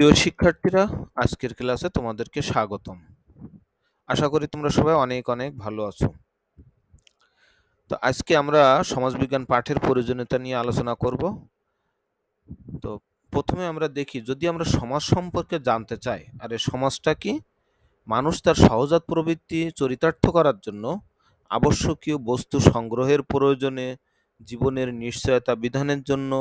প্রিয় শিক্ষার্থীরা, আজকের ক্লাসে তোমাদেরকে স্বাগতম। আশা করি তোমরা সবাই অনেক অনেক ভালো আছো। তো আজকে আমরা সমাজবিজ্ঞান পাঠের প্রয়োজনীয়তা নিয়ে আলোচনা করব। তো প্রথমে আমরা দেখি, যদি আমরা সমাজ সম্পর্কে জানতে চাই, আর এই সমাজটা কি? মানুষ তার সহজাত প্রবৃত্তি, চরিতার্থ করার জন্য আবশ্যকীয় বস্তু সংগ্রহের প্রয়োজনে, জীবনের নিশ্চয়তা বিধানের জন্য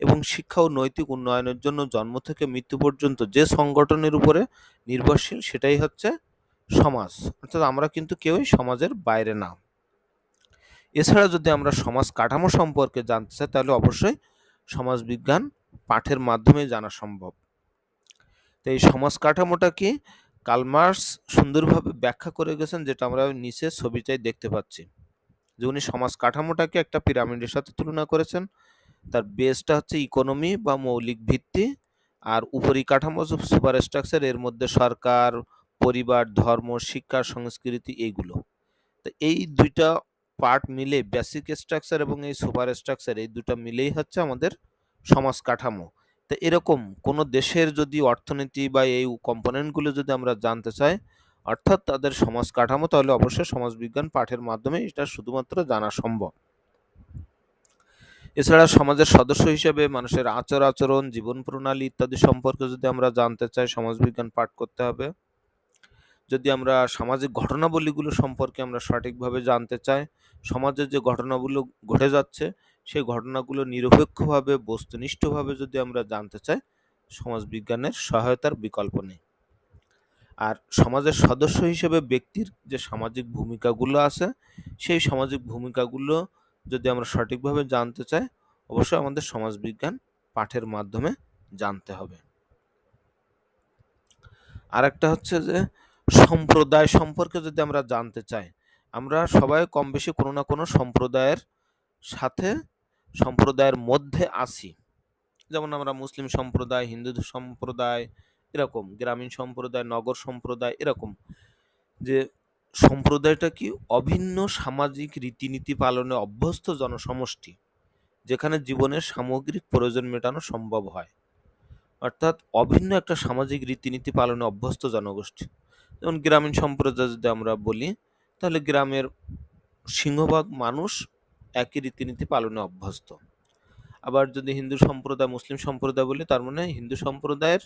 এবং শিক্ষা ও নৈতিক উন্নয়নের জন্য জন্ম থেকে মৃত্যু পর্যন্ত যে সংগঠনের উপরে নির্ভরশীল সেটাই হচ্ছে সমাজ। অর্থাৎ আমরা কিন্তু কেউই সমাজের বাইরে না। এছাড়া যদি আমরা সমাজ কাঠামো সম্পর্কে জানতে চাই, তাহলে অবশ্যই সমাজবিজ্ঞান পাঠের মাধ্যমে জানা সম্ভব। তো এই সমাজ কাঠামোটা কি কালমার্স সুন্দরভাবে ব্যাখ্যা করে গেছেন, যেটা আমরা নিচে ছবিটাই দেখতে পাচ্ছি। যে উনি সমাজ কাঠামোটাকে একটা পিরামিডের সাথে তুলনা করেছেন। তার বেসটা হচ্ছে ইকোনমি বা মৌলিক ভিত্তি আর উপরি কাঠামো সুপার স্ট্রাকচার এর মধ্যে সরকার, পরিবার, ধর্ম, শিক্ষা, সংস্কৃতি এইগুলো তো এই দুইটা পার্ট মিলে বেসিক স্ট্রাকচার এবং এই সুপার স্ট্রাকচার এই দুটো মিলেই হচ্ছে আমাদের সমাজ কাঠামো। তো এরকম কোনো দেশের যদি অর্থনীতি বা এই কম্পোনেন্টগুলো যদি আমরা জানতে চাই, অর্থাৎ তাদের সমাজ কাঠামো, তাহলে অবশ্যই সমাজবিজ্ঞান পাঠের মাধ্যমে এটা শুধুমাত্র জানা সম্ভব। এছাড়া সমাজের সদস্য হিসেবে মানুষের আচার আচরণ, জীবন প্রণালী ইত্যাদি সম্পর্কে যদি আমরা জানতে চাই, সমাজবিজ্ঞান পাঠ করতে হবে। যদি আমরা সামাজিক ঘটনাবলীগুলো সম্পর্কে আমরা সঠিকভাবে জানতে চাই সমাজের যে ঘটনাগুলো ঘটে যাচ্ছে, সেই ঘটনাগুলো নিরপেক্ষভাবে, বস্তুনিষ্ঠভাবে যদি আমরা জানতে চাই, সমাজবিজ্ঞানের সহায়তার বিকল্প নেই। আর সমাজের সদস্য হিসেবে ব্যক্তির যে সামাজিক ভূমিকাগুলো আছে, সেই সামাজিক ভূমিকাগুলো যদি আমরা সঠিকভাবে জানতে চাই, অবশ্যই আমাদের সমাজবিজ্ঞান পাঠের মাধ্যমে জানতে হবে। আর একটা হচ্ছে যে, সম্প্রদায় সম্পর্কে যদি আমরা জানতে চাই, আমরা সবাই কম বেশি কোনো না কোনো সম্প্রদায়ের সাথে, সম্প্রদায়ের মধ্যে আছি। যেমন আমরা মুসলিম সম্প্রদায়, হিন্দু সম্প্রদায়, এরকম, গ্রামীণ সম্প্রদায়, নগর সম্প্রদায়, এরকম। যে সম্প্রদায়টা কি অভিন্ন সামাজিক রীতিনীতি পালনে অভ্যস্ত জনসমষ্টি, যেখানে জীবনের সামগ্রিক প্রয়োজন মেটানো সম্ভব হয়? অর্থাৎ অভিন্ন একটা সামাজিক রীতিনীতি পালনে অভ্যস্ত জনগোষ্ঠী। যেমন গ্রামীণ সম্প্রদায় যদি আমরা বলি, তাহলে গ্রামের সিংহভাগ মানুষ একই রীতিনীতি পালনে অভ্যস্ত। আবার যদি হিন্দু সম্প্রদায়, মুসলিম সম্প্রদায় বলি, তার মানে হিন্দু সম্প্রদায়ের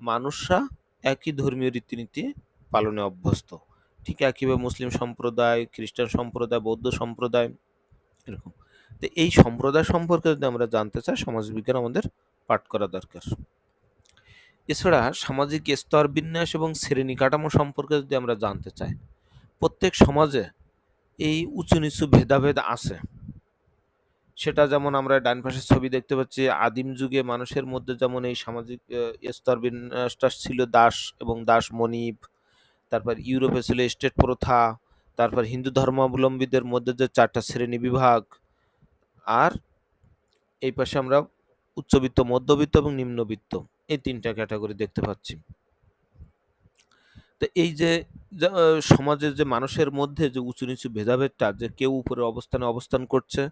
মানুষরা একই ধর্মীয় রীতিনীতি পালনে অভ্যস্ত। ঠিক একইভাবে মুসলিম সম্প্রদায়, খ্রিস্টান সম্প্রদায়, বৌদ্ধ সম্প্রদায়, এরকম। তো এই সম্প্রদায় সম্পর্কে যদি আমরা জানতে চাই, সমাজবিজ্ঞান আমাদের পাঠ করা দরকার। এছাড়া সামাজিক স্তর বিন্যাস এবং শ্রেণি কাঠামো সম্পর্কে যদি আমরা জানতে চাই, প্রত্যেক সমাজে এই উঁচু নিচু ভেদাভেদ আছে। সেটা যেমন আমরা ডান পাশের ছবি দেখতে পাচ্ছি, আদিম যুগে মানুষের মধ্যে যেমন এই সামাজিক স্তর বিন্যাসটা ছিল দাস এবং দাস মনিব তারপর ইউরোপে ছিল স্টেট প্রথা, তারপর হিন্দু ধর্মাবলম্বীদের মধ্যে যে চারটা শ্রেণি বিভাগ, আর এই পাশে আমরা উচ্চবিত্ত, মধ্যবিত্ত এবং নিম্নবিত্ত, এই তিনটা ক্যাটাগরি দেখতে পাচ্ছি। তো এই যে সমাজের যে মানুষের মধ্যে যে উঁচু নিচু ভেদাভেদটা, যে কেউ উপরে অবস্থানে অবস্থান করছে,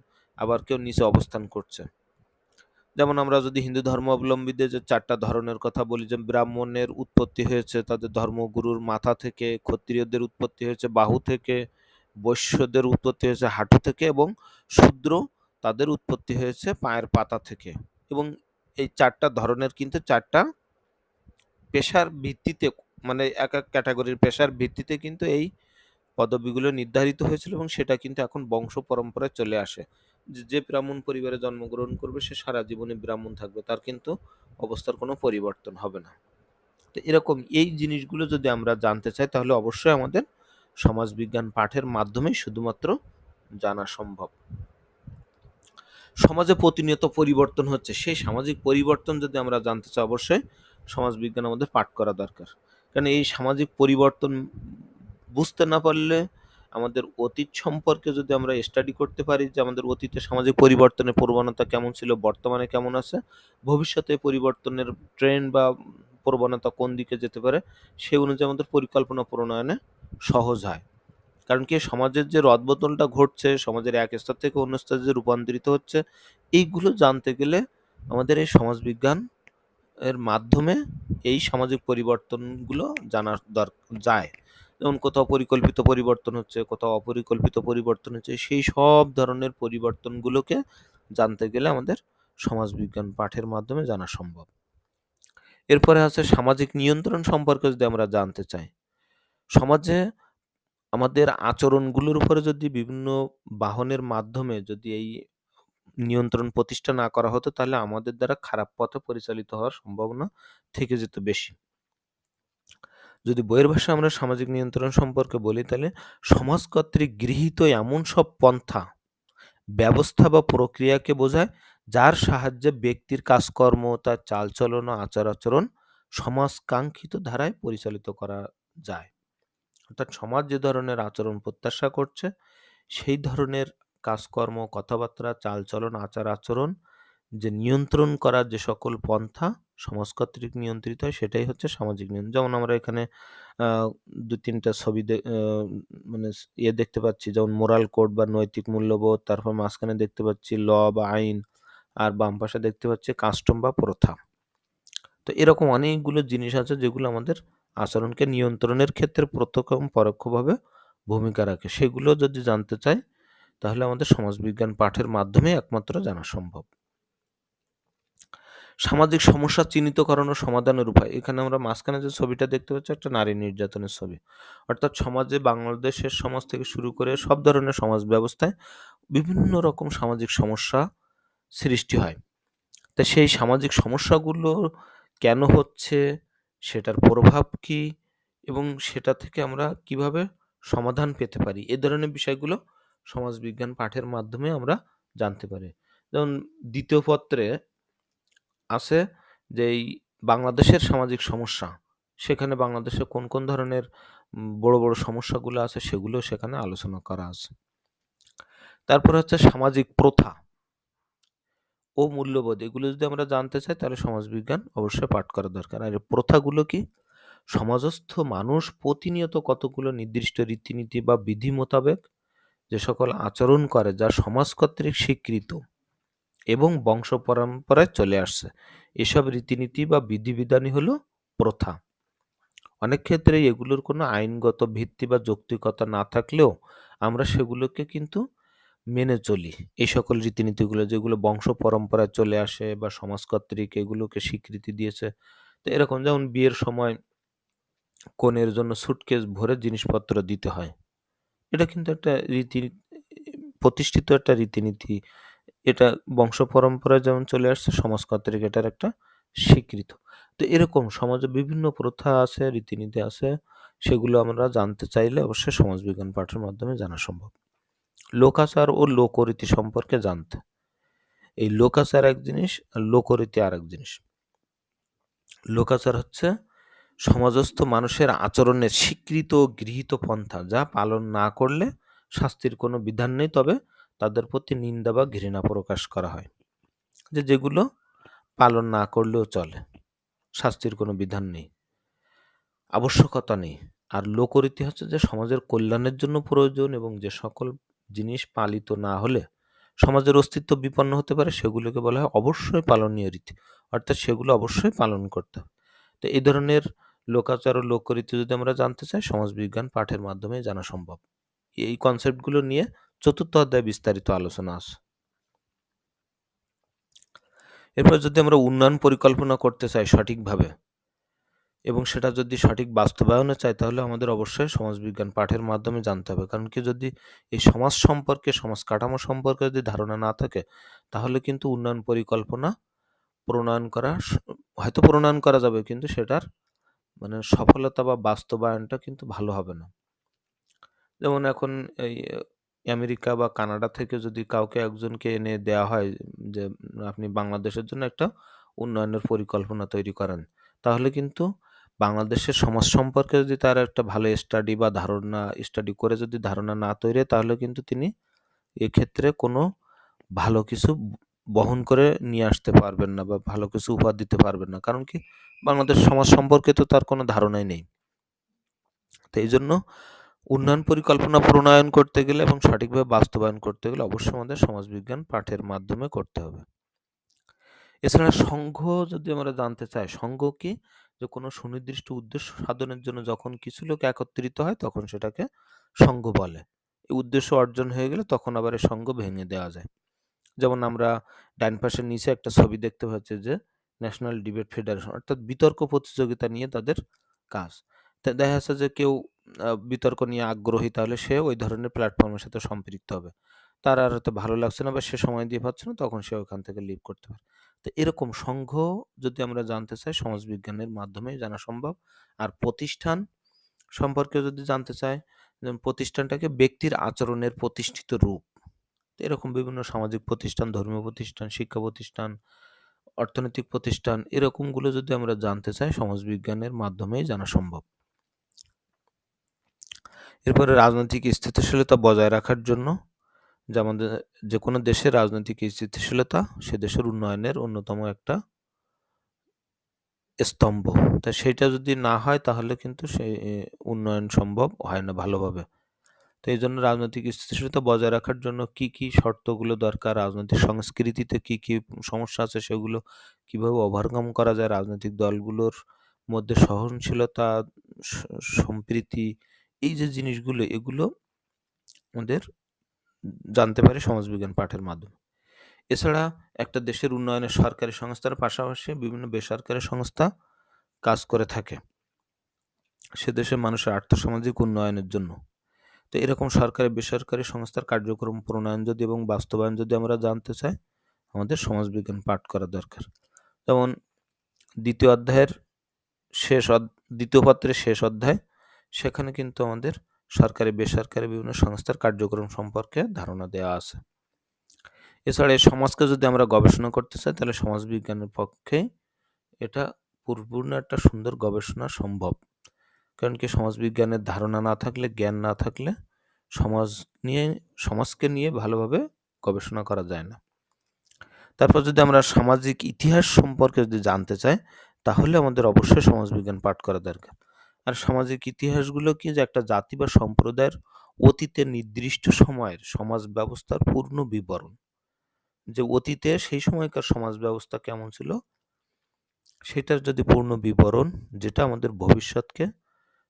আবার কেউ নিচে অবস্থান করছে। যেমন আমরা যদি হিন্দু ধর্মাবলম্বীদের যে চারটা ধরনের কথা বলি, যে ব্রাহ্মণের উৎপত্তি হয়েছে, তাদের ধর্মগুরুর মাথা থেকে, ক্ষত্রিয়দের উৎপত্তি হয়েছে বাহু থেকে, বৈশ্যদের উৎপত্তি হয়েছে হাঁটু থেকে এবং শূদ্র তাদের উৎপত্তি হয়েছে পায়ের পাতা থেকে। এবং এই চারটা ধরনের কিন্তু চারটা পেশার ভিত্তিতে মানে এক এক ক্যাটাগরির পেশার ভিত্তিতে কিন্তু এই পদবিগুলো নির্ধারিত হয়েছিল এবং সেটা কিন্তু এখন বংশ পরম্পরায় চলে আসে। যে ব্রাহ্মণ পরিবারে জন্মগ্রহণ করবে, সে সারা জীবনে ব্রাহ্মণ থাকবে, তার কিন্তু অবস্থার কোনো পরিবর্তন হবে না। তো এরকম এই জিনিসগুলো যদি আমরা জানতে চাই, তাহলে অবশ্যই আমাদের সমাজবিজ্ঞান পাঠের মাধ্যমে শুধুমাত্র জানা সম্ভব। সমাজে প্রতিনিয়ত পরিবর্তন হচ্ছে, সেই সামাজিক পরিবর্তন যদি আমরা জানতে চাই, অবশ্যই সমাজবিজ্ঞান আমাদের পাঠ করা দরকার। কারণ এই সামাজিক পরিবর্তন বুঝতে না পারলে আমাদের অতীত সম্পর্কে যদি আমরা স্টাডি করতে পারি যে আমাদের অতীতে সামাজিক পরিবর্তনের প্রবণতা কেমন ছিল, বর্তমানে কেমন আছে, ভবিষ্যতে পরিবর্তনের ট্রেন্ড বা প্রবণতা কোন দিকে যেতে পারে, সেই অনুযায়ী আমাদের পরিকল্পনা প্রণয়নে সহজ হয়। কারণ কি, সমাজের যে রদবদলটা ঘটছে, সমাজের এক স্তর থেকে অন্য স্তরে যে রূপান্তরিত হচ্ছে, এইগুলো জানতে গেলে আমাদের এই সমাজবিজ্ঞান এর মাধ্যমে এই সামাজিক পরিবর্তনগুলো জানার দর যায়। যেমন কোথাও পরিকল্পিত পরিবর্তন হচ্ছে, কোথাও অপরিকল্পিত পরিবর্তন হচ্ছে, সেই সব ধরনের পরিবর্তনগুলোকে জানতে গেলে আমাদের সমাজবিজ্ঞান পাঠের মাধ্যমে জানা সম্ভব। এরপরে আছে সামাজিক নিয়ন্ত্রণ সম্পর্কে যদি আমরা জানতে চাই, সমাজে আমাদের আচরণগুলোর উপরে যদি বিভিন্ন বাহনের মাধ্যমে যদি এই নিয়ন্ত্রণ প্রতিষ্ঠা না করা হতো, তাহলে আমাদের দ্বারা খারাপ পথে পরিচালিত হওয়ার সম্ভাবনা থেকে যেত বেশি। যদি বইয়ের ভাষায় আমরা সামাজিক নিয়ন্ত্রণ সম্পর্কে বলি, তাহলে সমাজ কর্তৃক গৃহীত এমন সব পন্থা, ব্যবস্থা বা প্রক্রিয়াকে বোঝায়, যার সাহায্যে ব্যক্তির কাজকর্ম, তার চালচলন, আচার আচরণ, সমাজকাঙ্ক্ষিত ধারায় পরিচালিত করা যায়। অর্থাৎ সমাজ যে ধরনের আচরণ প্রত্যাশা করছে, সেই ধরনের কাজকর্ম, কথাবার্তা, চালচলন, আচার আচরণ, যে নিয়ন্ত্রণ করার যে সকল পন্থা সমাজ কর্তৃক নিয়ন্ত্রিত হয়, সেটাই হচ্ছে সামাজিক নিয়ন্ত্রণ। যেমন আমরা এখানে দু তিনটা ছবি মানে ইয়ে দেখতে পাচ্ছি, যেমন মোরাল কোড বা নৈতিক মূল্যবোধ, তারপর মাঝখানে দেখতে পাচ্ছি ল বা আইন, আর বাম পাশে দেখতে পাচ্ছি কাস্টম বা প্রথা। তো এরকম অনেকগুলো জিনিস আছে, যেগুলো আমাদের আচরণকে নিয়ন্ত্রণের ক্ষেত্রে প্রত্যক্ষ এবং পরোক্ষভাবে ভূমিকা রাখে। সেগুলো যদি জানতে চাই, তাহলে আমাদের সমাজবিজ্ঞান পাঠের মাধ্যমে একমাত্র জানা সম্ভব। সামাজিক সমস্যা চিহ্নিতকরণ ও সমাধানের উপায়। এখানে আমরা মাঝখানে যে ছবিটা দেখতে পাচ্ছি, একটা নারী নির্যাতনের ছবি। অর্থাৎ সমাজে বাংলাদেশের সমাজ থেকে শুরু করে সব ধরনের সমাজ ব্যবস্থায় বিভিন্ন রকম সামাজিক সমস্যা সৃষ্টি হয়। তা সেই সামাজিক সমস্যাগুলো কেন হচ্ছে, সেটার প্রভাব কি এবং সেটা থেকে আমরা কীভাবে সমাধান পেতে পারি, এ ধরনের বিষয়গুলো সমাজবিজ্ঞান পাঠের মাধ্যমে আমরা জানতে পারি। যেমন দ্বিতীয় পত্রে আছে যে, এই বাংলাদেশের সামাজিক সমস্যা, সেখানে বাংলাদেশে কোন কোন ধরনের বড় বড় সমস্যাগুলো আছে সেগুলো সেখানে আলোচনা করা আছে। তারপর হচ্ছে সামাজিক প্রথা ও মূল্যবোধ, এগুলো যদি আমরা জানতে চাই তাহলে সমাজবিজ্ঞান অবশ্যই পাঠ করা দরকার। আর প্রথাগুলো কি? সমাজস্থ মানুষ প্রতিনিয়ত কতগুলো নির্দিষ্ট রীতিনীতি বা বিধি মোতাবেক যে সকল আচরণ করে, যা সমাজ কর্তৃক স্বীকৃত এবং বংশ পরম্পরায় চলে আসছে। এসব রীতিনীতি বা বিধিবিধানই হলো প্রথা। অনেক ক্ষেত্রে এগুলোর কোনো আইনগত ভিত্তি বা যৌক্তিকতা না থাকলেও আমরা সেগুলোকে কিন্তু মেনে চলি। এই সকল রীতিনীতিগুলো যেগুলো বংশ পরম্পরায় চলে আসে বা সমাজ কর্তৃক এগুলোকে স্বীকৃতি দিয়েছে, তো এরকম যেমন বিয়ের সময় কনের জন্য সুটকেস ভরে জিনিসপত্র দিতে হয়। এটা কিন্তু একটা রীতি, প্রতিষ্ঠিত একটা রীতিনীতি এটা বংশ পরম্পরায় যেমন চলে আসছে, সমাজ কর্তৃক এটার একটা স্বীকৃত। তো এরকম সমাজে, বিভিন্ন প্রথা আছে, রীতিনীতি আছে, সেগুলো আমরা জানতে চাইলে অবশ্যই সমাজবিজ্ঞান পাঠের মাধ্যমে জানা সম্ভব। লোকাচার ও লোকরীতি সম্পর্কে জানতে। এই লোকাচার এক জিনিস, আর লোকরীতি আর এক জিনিস। লোকাচার হচ্ছে সমাজস্থ মানুষের আচরণের স্বীকৃত গৃহীত পন্থা, যা পালন না করলে শাস্তির কোনো বিধান নেই। তবে তাদের প্রতি নিন্দা বা ঘৃণা প্রকাশ করা হয় যে যেগুলো পালন না করলেও চলে। শাস্তির কোনো বিধান নেই। আবশ্যকতা নেই। আর লোকরীতি হচ্ছে যে সমাজের কল্যাণের জন্য প্রয়োজন এবং যে সকল জিনিস পালিত না হলে সমাজের অস্তিত্ব বিপন্ন হতে পারে সেগুলোকে বলা হয় অবশ্যই পালনীয় রীতি। অর্থাৎ সেগুলো অবশ্যই পালন করতে হবে। তো এই ধরনের লোকাচার ও লোকরীতি যদি আমরা জানতে চাই, সমাজবিজ্ঞান পাঠের মাধ্যমে জানা সম্ভব। এই কনসেপ্টগুলো নিয়ে চতুর্থ অধ্যায় বিস্তারিত আলোচনা আছে এরপর যদি আমরা উন্নয়ন পরিকল্পনা করতে চাই সঠিকভাবে এবং সেটা যদি সঠিক বাস্তবায়নে চাই, তাহলে আমাদের অবশ্যই সমাজবিজ্ঞান পাঠের মাধ্যমে জানতে হবে। কারণ কি যদি এই সমাজ সম্পর্কে, সমাজ কাঠামো সম্পর্কে যদি ধারণা না থাকে, তাহলে কিন্তু উন্নয়ন পরিকল্পনা প্রণয়ন করা হয়তো প্রণয়ন করা যাবে, কিন্তু সেটার মানে সফলতা বা বাস্তবায়নটা কিন্তু ভালো হবে না। যেমন এখন এই আমেরিকা বা কানাডা থেকে যদি কাউকে একজনকে এনে দেওয়া হয়, যে আপনি বাংলাদেশের জন্য একটা উন্নয়নের পরিকল্পনা তৈরি করেন, তাহলে কিন্তু বাংলাদেশের সমাজ সম্পর্কে যদি তার একটা ভালো স্টাডি বা ধারণা স্টাডি করে যদি ধারণা না তৈরি, তাহলে কিন্তু তিনি এক্ষেত্রে কোনো ভালো কিছু বহন করে নিয়ে আসতে পারবেন না বা ভালো কিছু উপহার দিতে পারবেন না। কারণ কি? বাংলাদেশ সমাজ সম্পর্কে তো তার কোনো ধারণাই নেই। তো এই জন্য উন্নয়ন পরিকল্পনা প্রণয়ন করতে গেলে এবং সঠিকভাবে বাস্তবায়ন করতে গেলে অবশ্যই আমাদের সমাজবিজ্ঞান পাঠের মাধ্যমে করতে হবে এছাড়া সংঘ যদি আমরা জানতে চাই, সংঘ কি? যে কোনো সুনির্দিষ্ট উদ্দেশ্য সাধনের জন্য যখন কিছু লোক একত্রিত হয় তখন সেটাকে সংঘ বলে। এই উদ্দেশ্য অর্জন হয়ে গেলে তখন আবার এই সংঘ ভেঙে দেওয়া যায়। যেমন আমরা ডাইন পাশের নিচে একটা ছবি দেখতে পাচ্ছি যে ন্যাশনাল ডিবেট ফেডারেশন অর্থাৎ বিতর্ক প্রতিযোগিতা নিয়ে তাদের কাজ। দেখা যাচ্ছে যে কেউ বিতর্ক নিয়ে আগ্রহী তাহলে সে ওই ধরনের প্ল্যাটফর্মের সাথে সম্পৃক্ত হবে। তার আর হয়তো ভালো লাগছে না বা সে সময় দিয়ে পাচ্ছে না তখন সে ওখান থেকে লিভ করতে পারে। তো এরকম সংঘ যদি আমরা জানতে চাই সমাজবিজ্ঞানের মাধ্যমেই জানা সম্ভব। আর প্রতিষ্ঠান সম্পর্কে যদি জানতে চাই, প্রতিষ্ঠানটাকে ব্যক্তির আচরণের প্রতিষ্ঠিত রূপ। এরকম বিভিন্ন সামাজিক প্রতিষ্ঠান, ধর্মীয় প্রতিষ্ঠান, শিক্ষা প্রতিষ্ঠান, অর্থনৈতিক প্রতিষ্ঠান এরকমগুলো যদি আমরা জানতে চাই সমাজবিজ্ঞানের মাধ্যমেই জানা সম্ভব। এরপরে রাজনৈতিক স্থিতিশীলতা বজায় রাখার জন্য যে আমাদের যেকোনো দেশের রাজনৈতিক স্থিতিশীলতা সে দেশের উন্নয়নের অন্যতম একটা স্তম্ভ। তা সেটা যদি না হয় তাহলে কিন্তু সেই উন্নয়ন সম্ভব হয় না ভালোভাবে। তো এই জন্য রাজনৈতিক স্থিতিশীলতা বজায় রাখার জন্য কি, কি শর্তগুলো দরকার, রাজনৈতিক সংস্কৃতিতে কি, কি সমস্যা আছে সেগুলো কীভাবে ওভারকাম করা যায়, রাজনৈতিক দলগুলোর মধ্যে সহনশীলতা, সম্প্রীতি এই যে জিনিসগুলো এগুলো আমাদের জানতে পারে সমাজবিজ্ঞান পাঠের মাধ্যমে। এছাড়া একটা দেশের উন্নয়নে সরকারি সংস্থার পাশাপাশি বিভিন্ন বেসরকারি সংস্থা কাজ করে থাকে। সে দেশের মানুষের আর্থসামাজিক উন্নয়নের জন্য। তো এরকম সরকারি বেসরকারি সংস্থার কার্যক্রম প্রণয়ন যদি এবং বাস্তবায়ন যদি আমরা জানতে চাই, আমাদের সমাজবিজ্ঞান পাঠ করা দরকার। যেমন দ্বিতীয় অধ্যায়ের শেষ দ্বিতীয় পত্রের শেষ অধ্যায় সেখানে কিন্তু আমাদের সরকারি বেসরকারি বিভিন্ন সংস্থার কার্যক্রম সম্পর্কে ধারণা দেওয়া আছে। এছাড়া এই সমাজকে যদি আমরা গবেষণা করতে চাই তাহলে সমাজবিজ্ঞানের পক্ষে এটা পরিপূর্ণ একটা সুন্দর গবেষণা সম্ভব। কারণ কি সমাজবিজ্ঞানের ধারণা না থাকলে, জ্ঞান না থাকলে সমাজ নিয়ে সমাজকে নিয়ে ভালোভাবে গবেষণা করা যায় না। তারপর যদি আমরা সামাজিক ইতিহাস সম্পর্কে যদি জানতে চাই, তাহলে আমাদের অবশ্যই সমাজবিজ্ঞান পাঠ করা দরকার। আর সামাজিক ইতিহাসগুলো কি যে একটা জাতি বা সম্প্রদায়ের অতীতের নির্দিষ্ট সময়ের সমাজ ব্যবস্থার পূর্ণ বিবরণ। যে অতীতে সেই সময়কার সমাজ ব্যবস্থা কেমন ছিল সেটার যদি পূর্ণ বিবরণ যেটা আমাদের ভবিষ্যৎকে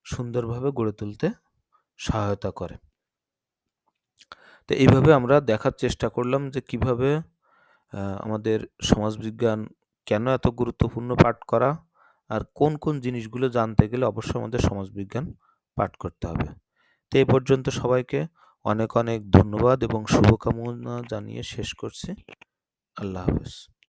সুন্দরভাবে গড়ে তুলতে সহায়তা করে। তো এইভাবে আমরা দেখার চেষ্টা করলাম যে কীভাবে আমাদের সমাজবিজ্ঞান কেন এত গুরুত্বপূর্ণ পাঠ করা আর কোন, কোন জিনিসগুলো জানতে গেলে অবশ্যই আমাদের সমাজবিজ্ঞান পাঠ করতে হবে। তো এই পর্যন্ত সবাইকে অনেক, অনেক ধন্যবাদ এবং শুভকামনা জানিয়ে শেষ করছি। আল্লাহ হাফেজ।